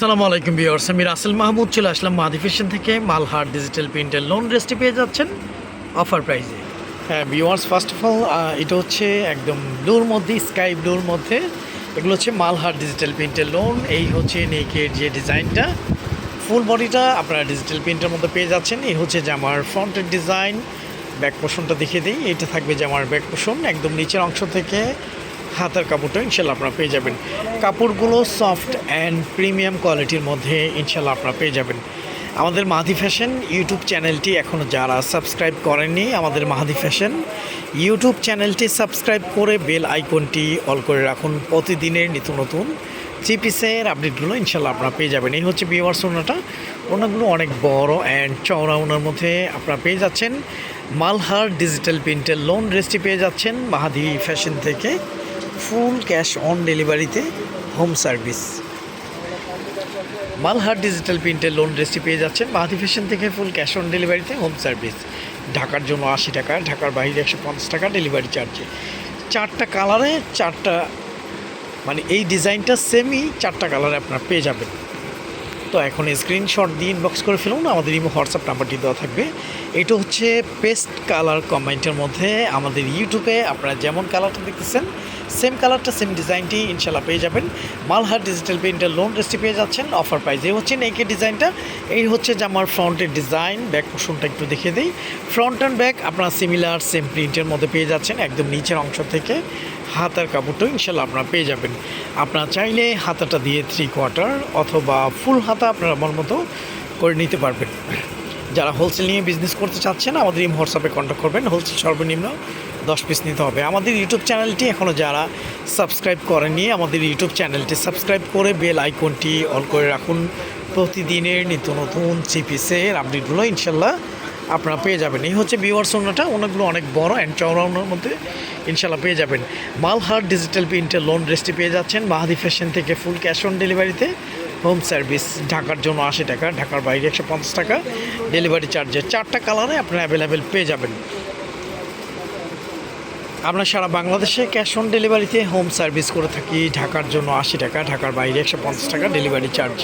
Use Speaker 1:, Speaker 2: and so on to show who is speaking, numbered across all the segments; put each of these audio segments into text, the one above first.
Speaker 1: আসসালামু আলাইকুম বিয়ার্স আমি রাসেল মাহমুদ, চলে আসলাম মাদি ফ্যাশন থেকে। মালহার ডিজিটাল প্রিন্টের লোন রেস্টে পেয়ে যাচ্ছেন অফার প্রাইসে হ্যাঁ বিয়ার্স ফার্স্ট অফ অল এটা হচ্ছে একদম ব্লুর মধ্যে স্কাই ব্লুর মধ্যে। এগুলো হচ্ছে মালহার ডিজিটাল প্রিন্টের লোন এই হচ্ছে নেকের যে ডিজাইনটা। ফুল বডিটা আপনারা ডিজিটাল প্রিন্টের মধ্যে পেয়ে যাচ্ছেন। এই হচ্ছে জামার ফ্রন্টের ডিজাইন ব্যাক পোষণটা দেখিয়ে দিই। এটা থাকবে জামার ব্যাক পোষণ একদম নিচের অংশ থেকে হাতার কাপড়টা ইনশাল্লাহ আপনারা পেয়ে যাবেন। কাপড়গুলো সফট অ্যান্ড প্রিমিয়াম কোয়ালিটির মধ্যে ইনশাল্লাহ আপনারা পেয়ে যাবেন। আমাদের মাহাদি ফ্যাশন ইউটিউব চ্যানেলটি এখনও যারা সাবস্ক্রাইব করেননি, আমাদের মাহাদি ফ্যাশন ইউটিউব চ্যানেলটি সাবস্ক্রাইব করে বেল আইকনটি অল করে রাখুন। প্রতিদিনের নিত্য নতুন থ্রি পিসের আপডেটগুলো ইনশাল্লাহ আপনারা পেয়ে যাবেন। এই হচ্ছে বিওয়ার্স ওনাটা। ওনাগুলো অনেক বড় অ্যান্ড চওড়া ওনার মধ্যে আপনারা পেয়ে যাচ্ছেন। মালহার ডিজিটাল প্রিন্টের লোন ড্রেসটি পেয়ে যাচ্ছেন মাহাদি ফ্যাশন থেকে। ফুল ক্যাশ অন ডেলিভারিতে হোম সার্ভিস। মালহার ডিজিটাল প্রিন্টের লোন ড্রেসটি পেয়ে যাচ্ছেন মাহাদি ফ্যাশন থেকে ফুল ক্যাশ অন ডেলিভারিতে হোম সার্ভিস। ঢাকার জন্য আশি টাকা, ঢাকার বাইরে একশো পঞ্চাশ টাকা ডেলিভারি চার্জে। চারটা কালারে চারটা মানে এই ডিজাইনটা সেমই চারটা কালারে আপনার পেয়ে যাবেন। তো এখন স্ক্রিনশট দিয়ে ইনবক্স করে ফেলুন, আমাদের ইমো হোয়াটসঅ্যাপ নাম্বারটি দেওয়া থাকবে। এটা হচ্ছে পেস্ট কালার কমেন্টের মধ্যে আমাদের ইউটিউবে আপনারা যেমন কালারটা দেখতেছেন সেম কালারটা সেম ডিজাইনটি ইনশাল্লাহ পেয়ে যাবেন। মালহার ডিজিটাল পেন্টের লোন রেসিপি পেয়ে যাচ্ছেন অফার প্রাইস এই হচ্ছে নেকের ডিজাইনটা এই হচ্ছে যে আমার ফ্রন্টের ডিজাইন ব্যাক পোর্শনটা একটু দেখিয়ে দিই। ফ্রন্ট অ্যান্ড ব্যাক আপনারা সিমিলার সেম প্রিন্টের মধ্যে পেয়ে যাচ্ছেন, একদম নিচের অংশ থেকে। হাতার কাপড়টাও ইনশাল্লাহ আপনারা পেয়ে যাবেন। আপনারা চাইলে হাতাটা দিয়ে থ্রি কোয়ার্টার অথবা ফুল হাতা আপনারা আমার মতো করে নিতে পারবেন। যারা হোলসেল নিয়ে বিজনেস করতে চাচ্ছেন, আমাদের এই হোয়াটসঅ্যাপে কন্ট্যাক্ট করবেন। হোলসেল সর্বনিম্ন দশ পিস নিতে হবে। আমাদের ইউটিউব চ্যানেলটি এখনও যারা সাবস্ক্রাইব করেনি আমাদের ইউটিউব চ্যানেলটি সাবস্ক্রাইব করে বেল আইকনটি অল করে রাখুন। প্রতিদিনের নিত্য নতুন থ্রি পিসের আপডেটগুলো ইনশাল্লাহ আপনারা পেয়ে যাবেন। এই হচ্ছে বিওয়ার সোনাটা অনেকগুলো অনেক বড় অ্যান্ড চওড়া মধ্যে ইনশাল্লাহ পেয়ে যাবেন। মালহার ডিজিটাল প্রিন্টের লোন ড্রেসটি পেয়ে যাচ্ছেন। মাহাদি ফ্যাশন থেকে ফুল ক্যাশ অন ডেলিভারিতে হোম সার্ভিস ঢাকার জন্য আশি টাকা, ঢাকার বাইরে একশো পঞ্চাশ টাকা ডেলিভারি চার্জে চারটা কালারে আপনারা অ্যাভেলেবেল পেয়ে যাবেন। আমরা সারা বাংলাদেশে ক্যাশ অন ডেলিভারিতে হোম সার্ভিস করে থাকি। ঢাকার জন্য আশি টাকা, ঢাকার বাইরে একশো পঞ্চাশ টাকা ডেলিভারি চার্জ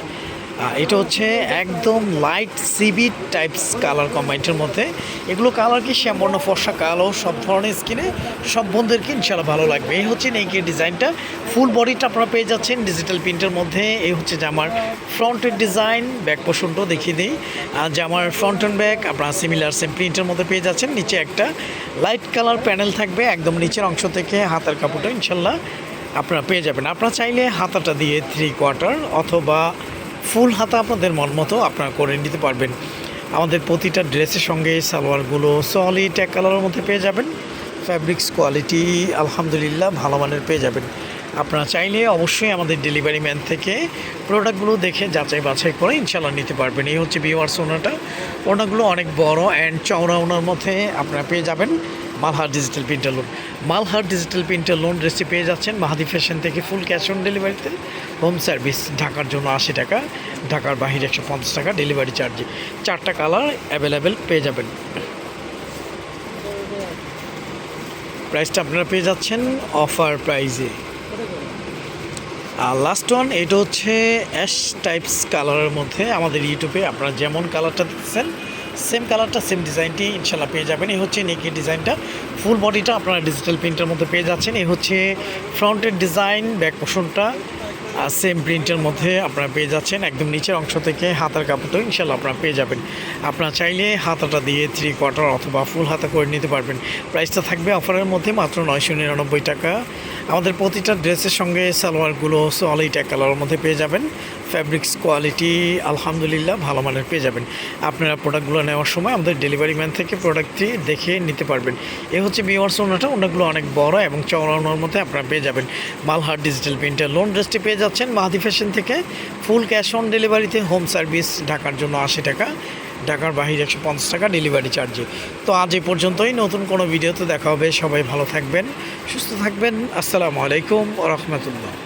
Speaker 1: এটা হচ্ছে একদম লাইট সিবি টাইপস কালার কম্বাইন্টের মধ্যে। এগুলো কালার কি? শ্যামবর্ণ, ফর্সা, কালো, সব ধরনের স্কিনে সব বন্ধুদেরকে ইনশাল্লাহ ভালো লাগবে। এই হচ্ছে নেকের ডিজাইনটা। ফুল বডিটা আপনারা পেয়ে যাচ্ছেন ডিজিটাল প্রিন্টের মধ্যে। এই হচ্ছে জামার ফ্রন্টের ডিজাইন ব্যাক পোষণটাও দেখিয়ে দিই। আর জামার ফ্রন্ট অ্যান্ড ব্যাক আপনারা সিমিলার সেম প্রিন্টের মধ্যে পেয়ে যাচ্ছেন। নিচে একটা লাইট কালার প্যানেল থাকবে একদম নিচের অংশ থেকে হাতার কাপড়টা ইনশাল্লাহ আপনারা পেয়ে যাবেন। আপনারা চাইলে হাতাটা দিয়ে থ্রি কোয়ার্টার অথবা ফুল হাতা আপনাদের মন মতো আপনারা করে নিতে পারবেন। আমাদের প্রতিটা ড্রেসের সঙ্গে সালোয়ারগুলো সলিড এক কালারের মধ্যে পেয়ে যাবেন। ফ্যাব্রিক্স কোয়ালিটি আলহামদুলিল্লাহ ভালো মানের পেয়ে যাবেন। আপনারা চাইলে অবশ্যই আমাদের ডেলিভারি ম্যান থেকে প্রোডাক্টগুলো দেখে যাচাই বাছাই করে ইনশাল্লাহ নিতে পারবেন। এই হচ্ছে বিওয়ার্স ওনাটা। ওনাগুলো অনেক বড় অ্যান্ড চওড়া ওনার মধ্যে আপনারা পেয়ে যাবেন। Malhar digital printer lawn Malhar digital printer lawn রেসি পেয়ে যাচ্ছেন মাহাদি ফ্যাশন থেকে ফুল ক্যাশ অন ডেলিভারিতে হোম সার্ভিস ঢাকার জন্য আশি টাকা, ঢাকার বাহিরে একশো পঞ্চাশ টাকা ডেলিভারি চার্জে চারটা কালার অ্যাভেলেবেল পেয়ে যাবেন। প্রাইসটা আপনারা পেয়ে যাচ্ছেন অফার প্রাইজে আর লাস্ট ওয়ান এটা হচ্ছে অ্যাশ টাইপস কালারের মধ্যে আমাদের ইউটিউবে আপনারা যেমন কালারটা দেখছেন সেম কালারটা সেম ডিজাইনটি ইনশাল্লাহ পেয়ে যাবেন। এই হচ্ছে নেকের ডিজাইনটা। ফুল বডিটা আপনারা ডিজিটাল প্রিন্টের মধ্যে পেয়ে যাচ্ছেন। এই হচ্ছে ফ্রন্টের ডিজাইন ব্যাক পোষণটা সেম প্রিন্টের মধ্যে আপনারা পেয়ে যাচ্ছেন। একদম নিচের অংশ থেকে হাতার কাপড়টাও ইনশাল্লাহ আপনারা পেয়ে যাবেন। আপনারা চাইলে হাতাটা দিয়ে থ্রি কোয়ার্টার অথবা ফুল হাতা করে নিতে পারবেন। প্রাইসটা থাকবে অফারের মধ্যে মাত্র নয়শো নিরানব্বই টাকা। আমাদের প্রতিটা ড্রেসের সঙ্গে সালোয়ারগুলো সলিড এক কালারের মধ্যে পেয়ে যাবেন। ফ্যাব্রিক্স কোয়ালিটি আলহামদুলিল্লাহ ভালো মানের পেয়ে যাবেন। আপনারা প্রোডাক্টগুলো নেওয়ার সময় আমাদের ডেলিভারি ম্যান থেকে প্রোডাক্টটি দেখে নিতে পারবেন। এ হচ্ছে বিওয়ার্স ওনাটা ওনাগুলো অনেক বড় এবং চওড়া ওনার মধ্যে আপনারা পেয়ে যাবেন। মালহার ডিজিটাল প্রিন্টার লোন ড্রেসটি পেয়ে যাচ্ছেন মাহাদি ফ্যাশন থেকে। ফুল ক্যাশ অন ডেলিভারিতে হোম সার্ভিস ঢাকার জন্য আশি টাকা, ঢাকার বাহিরে একশো পঞ্চাশ টাকা ডেলিভারি চার্জে তো আজ এই পর্যন্তই, নতুন কোনো ভিডিওতে দেখা হবে। সবাই ভালো থাকবেন, সুস্থ থাকবেন। আসসালামু আলাইকুম রহমতুল্লাহ।